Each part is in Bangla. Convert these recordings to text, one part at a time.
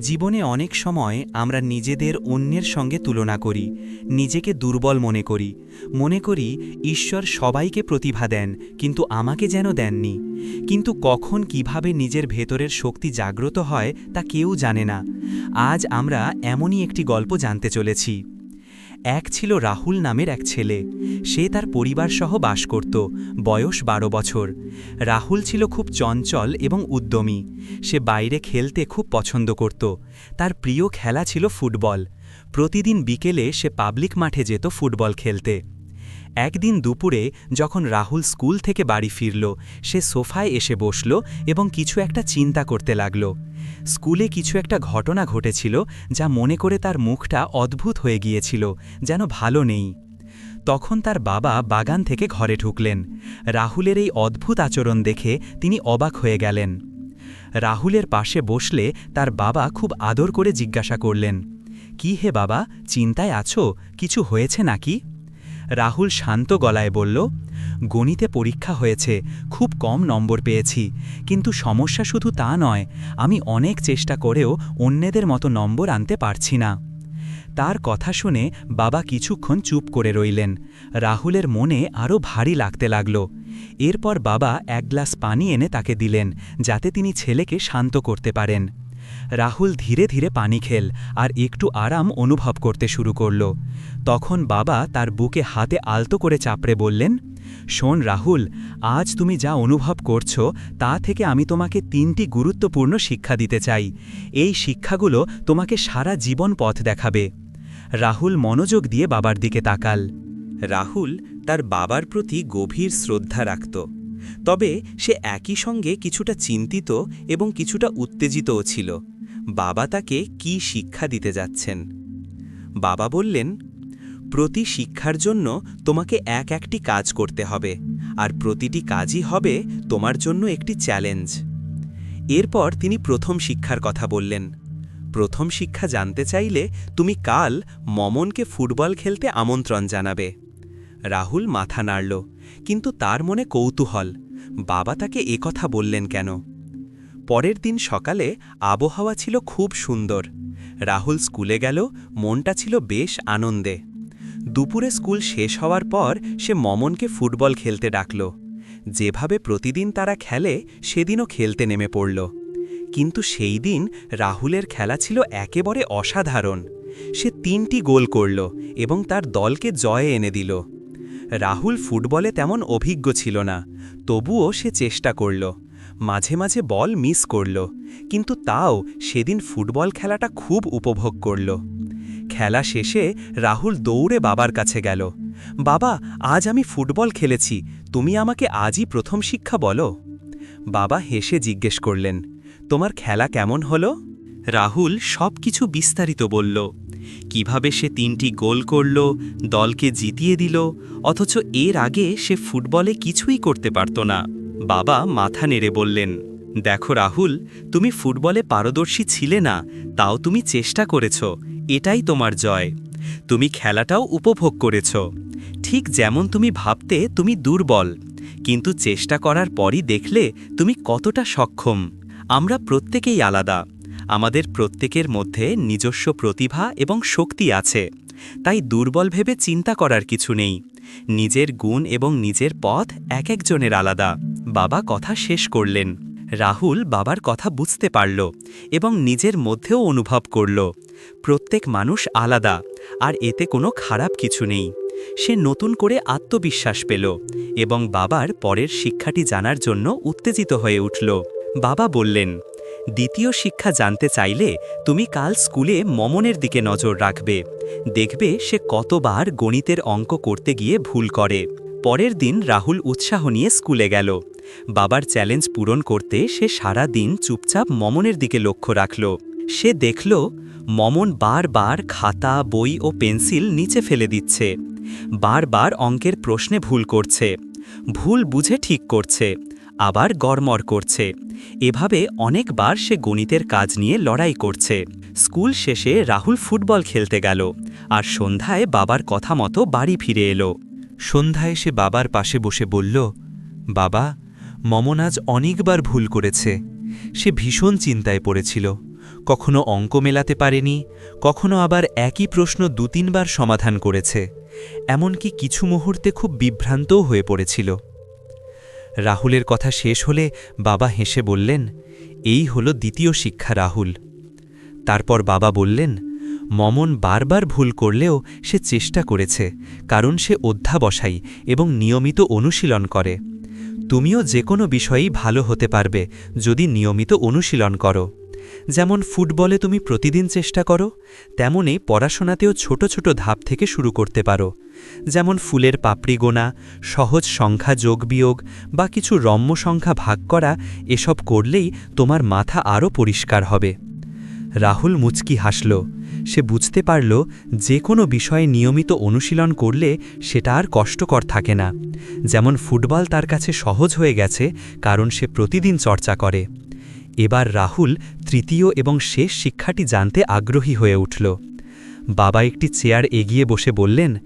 জীবনে অনেক সময় আমরা নিজেদের অন্যের সঙ্গে তুলনা করি, নিজেকে দুর্বল মনে করি। মনে করি, ঈশ্বর সবাইকে প্রতিভা দেন, কিন্তু আমাকে যেন দেননি। কিন্তু কখন কীভাবে নিজের ভেতরের শক্তি জাগ্রত হয়, তা কেউ জানে না। আজ আমরা এমনই একটি গল্প জানতে চলেছি। এক ছিল রাহুল নামের এক ছেলে। সে তার পরিবার সহ বাস করত, বয়স বারো বছর। রাহুল ছিল খুব চঞ্চল এবং উদ্যমী। সে বাইরে খেলতে খুব পছন্দ করত। তার প্রিয় খেলা ছিল ফুটবল। প্রতিদিন বিকেলে সে পাবলিক মাঠে যেত ফুটবল খেলতে। একদিন দুপুরে যখন রাহুল স্কুল থেকে বাড়ি ফিরল, সে সোফায় এসে বসল এবং কিছু একটা চিন্তা করতে লাগল। স্কুলে কিছু একটা ঘটনা ঘটেছিল যা মনে করে তার মুখটা অদ্ভুত হয়ে গিয়েছিল, যেন ভালো নেই। তখন তার বাবা বাগান থেকে ঘরে ঢুকলেন। রাহুলের এই অদ্ভুত আচরণ দেখে তিনি অবাক হয়ে গেলেন। রাহুলের পাশে বসলে তার বাবা খুব আদর করে জিজ্ঞাসা করলেন, কি হে বাবা, চিন্তায় আছো? কিছু হয়েছে নাকি? রাহুল শান্ত গলায় বলল, গণিতে পরীক্ষা হয়েছে, খুব কম নম্বর পেয়েছি। কিন্তু সমস্যা শুধু তা নয়, আমি অনেক চেষ্টা করেও অন্যদের মতো নম্বর আনতে পারছি না। তার কথা শুনে বাবা কিছুক্ষণ চুপ করে রইলেন। রাহুলের মনে আরও ভারী লাগতে লাগল। এরপর বাবা এক গ্লাস পানি এনে তাকে দিলেন, যাতে তিনি ছেলেকে শান্ত করতে পারেন। রাহুল ধীরে ধীরে পানি খেল আর একটু আরাম অনুভব করতে শুরু করল। তখন বাবা তার বুকে হাতে আলতো করে চাপড়ে বললেন, শোন রাহুল, আজ তুমি যা অনুভব করছ তা থেকে আমি তোমাকে তিনটি গুরুত্বপূর্ণ শিক্ষা দিতে চাই। এই শিক্ষাগুলো তোমাকে সারা জীবন পথ দেখাবে রাহুল মনোযোগ দিয়ে বাবার দিকে তাকাল। রাহুল তার বাবার প্রতি গভীর শ্রদ্ধা রাখত। তবে সে একই সঙ্গে কিছুটা চিন্তিত এবং কিছুটা উত্তেজিতও ছিল। বাবা তাকে কি শিক্ষা দিতে যাচ্ছেন? বাবা বললেন, প্রতি শিক্ষার জন্য তোমাকে এক একটি কাজ করতে হবে, আর প্রতিটি কাজই হবে তোমার জন্য একটি চ্যালেঞ্জ। এরপর তিনি প্রথম শিক্ষার কথা বললেন। প্রথম শিক্ষা জানতে চাইলে তুমি কাল মমনকে ফুটবল খেলতে আমন্ত্রণ জানাবে। রাহুল মাথা নাড়ল, কিন্তু তার মনে কৌতূহল, বাবা তাকে একথা বললেন কেন? পরের দিন সকালে আবহাওয়া ছিল খুব সুন্দর। রাহুল স্কুলে গেল, মনটা ছিল বেশ আনন্দে। দুপুরে স্কুল শেষ হওয়ার পর সে মমনকে ফুটবল খেলতে ডাকল। যেভাবে প্রতিদিন তারা খেলে, সেদিনও খেলতে নেমে পড়ল। কিন্তু সেই দিন রাহুলের খেলা ছিল একেবারে অসাধারণ। সে তিনটি গোল করল এবং তার দলকে জয়ে এনে দিল। রাহুল ফুটবলে তেমন অভিজ্ঞ ছিল না, তবুও সে চেষ্টা করল। মাঝে মাঝে বল মিস করল, কিন্তু তাও সেদিন ফুটবল খেলাটা খুব উপভোগ করল। খেলা শেষে রাহুল দৌড়ে বাবার কাছে গেল। বাবা, আজ আমি ফুটবল খেলেছি, তুমি আমাকে আজই প্রথম শিক্ষা বলো। বাবা হেসে জিজ্ঞেস করলেন, তোমার খেলা কেমন হলো? রাহুল সব কিছু বিস্তারিত বলল, কীভাবে সে তিনটি গোল করল, দলকে জিতিয়ে দিল, অথচ এর আগে সে ফুটবলে কিছুই করতে পারত না। বাবা মাথা নেড়ে বললেন, দেখো রাহুল, তুমি ফুটবলে পারদর্শী ছিলে না, তাও তুমি চেষ্টা করেছ, এটাই তোমার জয়। তুমি খেলাটাও উপভোগ করেছ। ঠিক যেমন তুমি ভাবতে তুমি দুর্বল, কিন্তু চেষ্টা করার পরই দেখলে তুমি কতটা সক্ষম। আমরা প্রত্যেকেই আলাদা। আমাদের প্রত্যেকের মধ্যে নিজস্ব প্রতিভা এবং শক্তি আছে। তাই দুর্বল ভেবে চিন্তা করার কিছু নেই। নিজের গুণ এবং নিজের পথ এক একজনের আলাদা। বাবা কথা শেষ করলেন। রাহুল বাবার কথা বুঝতে পারল এবং নিজের মধ্যেও অনুভব করল। প্রত্যেক মানুষ আলাদা, আর এতে কোনো খারাপ কিছু নেই। সে নতুন করে আত্মবিশ্বাস পেল এবং বাবার পরের শিক্ষাটি জানার জন্য উত্তেজিত হয়ে উঠল। বাবা বললেন দ্বিতীয় শিক্ষা জানতে চাইলে তুমি কাল স্কুলে মমনের দিকে নজর রাখবে। দেখবে সে কতবার গণিতের অঙ্ক করতে গিয়ে ভুল করে। পরের দিন রাহুল উৎসাহ নিয়ে স্কুলে গেল। বাবার চ্যালেঞ্জ পূরণ করতে সে সারা দিন চুপচাপ মমনের দিকে লক্ষ্য রাখল। সে দেখল, মমন বারবার খাতা, বই ও পেন্সিল নিচে ফেলে দিচ্ছে। বারবার অঙ্কের প্রশ্নে ভুল করছে। ভুল বুঝে ঠিক করছে। আবার গড়মড় করছে। এভাবে অনেকবার সে গণিতের কাজ নিয়ে লড়াই করছে। স্কুল শেষে রাহুল ফুটবল খেলতে গেল আর সন্ধ্যায় বাবার কথা মতো বাড়ি ফিরে এলো। সন্ধ্যায় সে বাবার পাশে বসে বলল, বাবা, মমন আজ অনেকবার ভুল করেছে। সে ভীষণ চিন্তায় পড়েছিল। কখনো অঙ্ক মেলাতে পারেনি, কখনো আবার একই প্রশ্ন দু তিনবার সমাধান করেছে। এমনকি কিছু মুহূর্তে খুব বিভ্রান্তও হয়ে পড়েছিল। রাহুলের কথা শেষ হলে বাবা হেসে বললেন, এই হলো দ্বিতীয় শিক্ষা রাহুল। তারপর বাবা বললেন, মমন বারবার ভুল করলেও সে চেষ্টা করেছে, কারণ সে অধ্যাবসায়ী এবং নিয়মিত অনুশীলন করে। তুমিও যে কোনো বিষয়েই ভালো হতে পারবে যদি নিয়মিত অনুশীলন করো। যেমন ফুটবলে তুমি প্রতিদিন চেষ্টা করো তেমনই পড়াশোনাতেও ছোট ছোট ধাপ থেকে শুরু করতে পারো। যেমন ফুলের পাপড়ি গোনা, সহজ সংখ্যা যোগ বিয়োগ বা কিছু রম্য সংখ্যা ভাগ করা, এসব করলেই তোমার মাথা আরও পরিষ্কার হবে। রাহুল মুচকি হাসল। সে বুঝতে পারল, যে কোনো বিষয়ে নিয়মিত অনুশীলন করলে সেটা আর কষ্টকর থাকে না। যেমন ফুটবল তার কাছে সহজ হয়ে গেছে, কারণ সে প্রতিদিন চর্চা করে। এবার রাহুল তৃতীয় এবং শেষ শিক্ষাটি জানতে আগ্রহী হয়ে উঠল। বাবা একটি চেয়ার এগিয়ে বসে বললেন,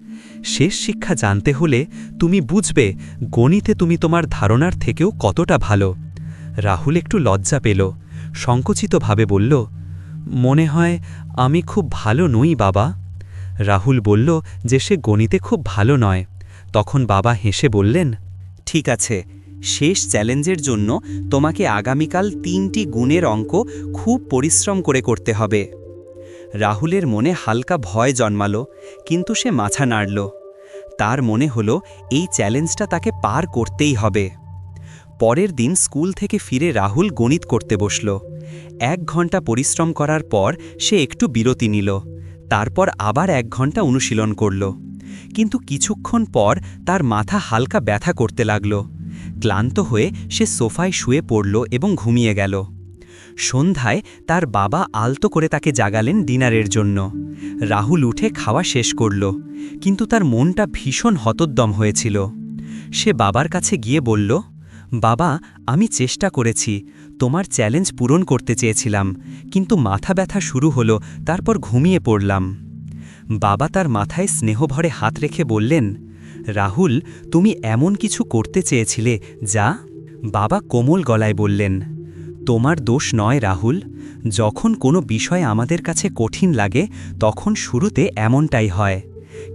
শেষ শিক্ষা জানতে হলে তুমি বুঝবে গণিতে তুমি তোমার ধারণার থেকেও কতটা ভালো। রাহুল একটু লজ্জা পেল, সংকুচিতভাবে বলল, মনে হয় আমি খুব ভালো নই বাবা। রাহুল বলল যে সে গণিতে খুব ভালো নয়। তখন বাবা হেসে বললেন, ঠিক আছে শেষ চ্যালেঞ্জের জন্য তোমাকে আগামীকাল তিনটি গুণের অঙ্ক খুব পরিশ্রম করে করতে হবে। রাহুলের মনে হালকা ভয় জন্মালো, কিন্তু সে মাথা নাড়ল। তার মনে হলো, এই চ্যালেঞ্জটা তাকে পার করতেই হবে। পরের দিন স্কুল থেকে ফিরে রাহুল গণিত করতে বসল। এক ঘণ্টা পরিশ্রম করার পর সে একটু বিরতি নিল। তারপর আবার এক ঘণ্টা অনুশীলন করল। কিন্তু কিছুক্ষণ পর তার মাথা হালকা ব্যথা করতে লাগল। ক্লান্ত হয়ে সে সোফায় শুয়ে পড়ল এবং ঘুমিয়ে গেল। সন্ধ্যায় তার বাবা আলতো করে তাকে জাগালেন ডিনারের জন্য। রাহুল উঠে খাওয়া শেষ করল, কিন্তু তার মনটা ভীষণ হতোদ্দম হয়েছিল। সে বাবার কাছে গিয়ে বলল, বাবা, আমি চেষ্টা করেছি, তোমার চ্যালেঞ্জ পূরণ করতে চেয়েছিলাম, কিন্তু মাথা ব্যথা শুরু হলো, তারপর ঘুমিয়ে পড়লাম। বাবা তার মাথায় স্নেহভরে হাত রেখে বললেন রাহুল, তুমি এমন কিছু করতে চেয়েছিলে যা? বাবা কোমল গলায় বললেন, তোমার দোষ নয় রাহুল। যখন কোনো বিষয় আমাদের কাছে কঠিন লাগে, তখন শুরুতে এমনটাই হয়।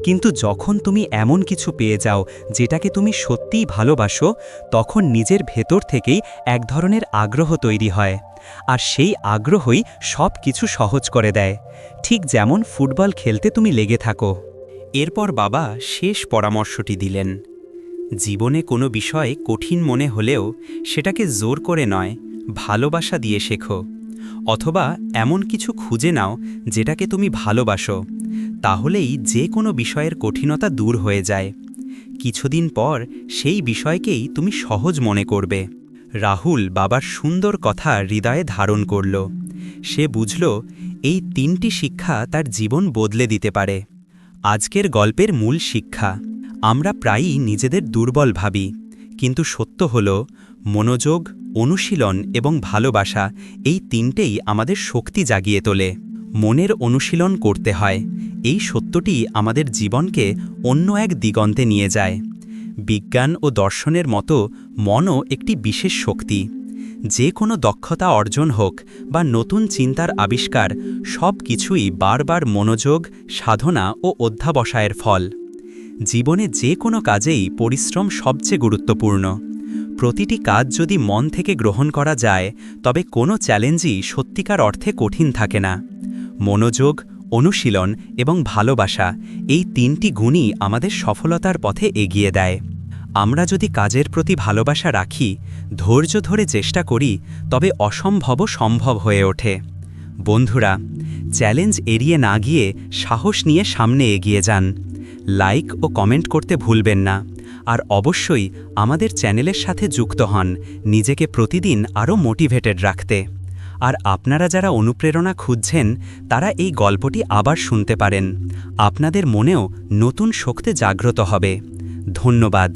কিন্তু যখন তুমি এমন কিছু পেয়ে যাও, যেটাকে তুমি সত্যিই ভালোবাসো, তখন নিজের ভেতর থেকেই এক ধরনের আগ্রহ তৈরি হয়। আর সেই আগ্রহই সব কিছু সহজ করে দেয়। ঠিক যেমন ফুটবল খেলতে তুমি লেগে থাকো। এরপর বাবা শেষ পরামর্শটি দিলেন। জীবনে কোনো বিষয় কঠিন মনে হলেও সেটাকে জোর করে নয়, ভালোবাসা দিয়ে শেখো। অথবা এমন কিছু খুঁজে নাও যেটাকে তুমি ভালোবাসো, তাহলেই যে কোনো বিষয়ের কঠিনতা দূর হয়ে যায়। কিছুদিন পর সেই বিষয়কেই তুমি সহজ মনে করবে। রাহুল বাবার সুন্দর কথা হৃদয়ে ধারণ করল। সে বুঝল, এই তিনটি শিক্ষা তার জীবন বদলে দিতে পারে। আজকের গল্পের মূল শিক্ষা। আমরা প্রায়ই নিজেদের দুর্বল ভাবি, কিন্তু সত্য হল, মনোযোগ, অনুশীলন এবং ভালোবাসা এই তিনটেই আমাদের শক্তি জাগিয়ে তোলে। মনের অনুশীলন করতে হয়, এই সত্যটি আমাদের জীবনকে অন্য এক দিগন্তে নিয়ে যায়। বিজ্ঞান ও দর্শনের মতো মনও একটি বিশেষ শক্তি। যে কোনো দক্ষতা অর্জন হোক বা নতুন চিন্তার আবিষ্কার, সব কিছুই বারবার মনোযোগ, সাধনা ও অধ্যাবসায়ের ফল। জীবনে যে কোনো কাজেই পরিশ্রম সবচেয়ে গুরুত্বপূর্ণ। প্রতিটি কাজ যদি মন থেকে গ্রহণ করা যায়, তবে কোনো চ্যালেঞ্জই সত্যিকার অর্থে কঠিন থাকে না। মনোযোগ, অনুশীলন এবং ভালোবাসা এই তিনটি গুণই আমাদের সফলতার পথে এগিয়ে দেয়। আমরা যদি কাজের প্রতি ভালোবাসা রাখি, ধৈর্য ধরে চেষ্টা করি, তবে অসম্ভবও সম্ভব হয়ে ওঠে। বন্ধুরা, চ্যালেঞ্জ এড়িয়ে না গিয়ে সাহস নিয়ে সামনে এগিয়ে যান। লাইক ও কমেন্ট করতে ভুলবেন না। আর অবশ্যই আমাদের চ্যানেলের সাথে যুক্ত হন, নিজেকে প্রতিদিন আরও মোটিভেটেড রাখতে। আর আপনারা যারা অনুপ্রেরণা খুঁজছেন, তারা এই গল্পটি আবার শুনতে পারেন। আপনাদের মনেও নতুন শক্তি জাগ্রত হবে। ধন্যবাদ।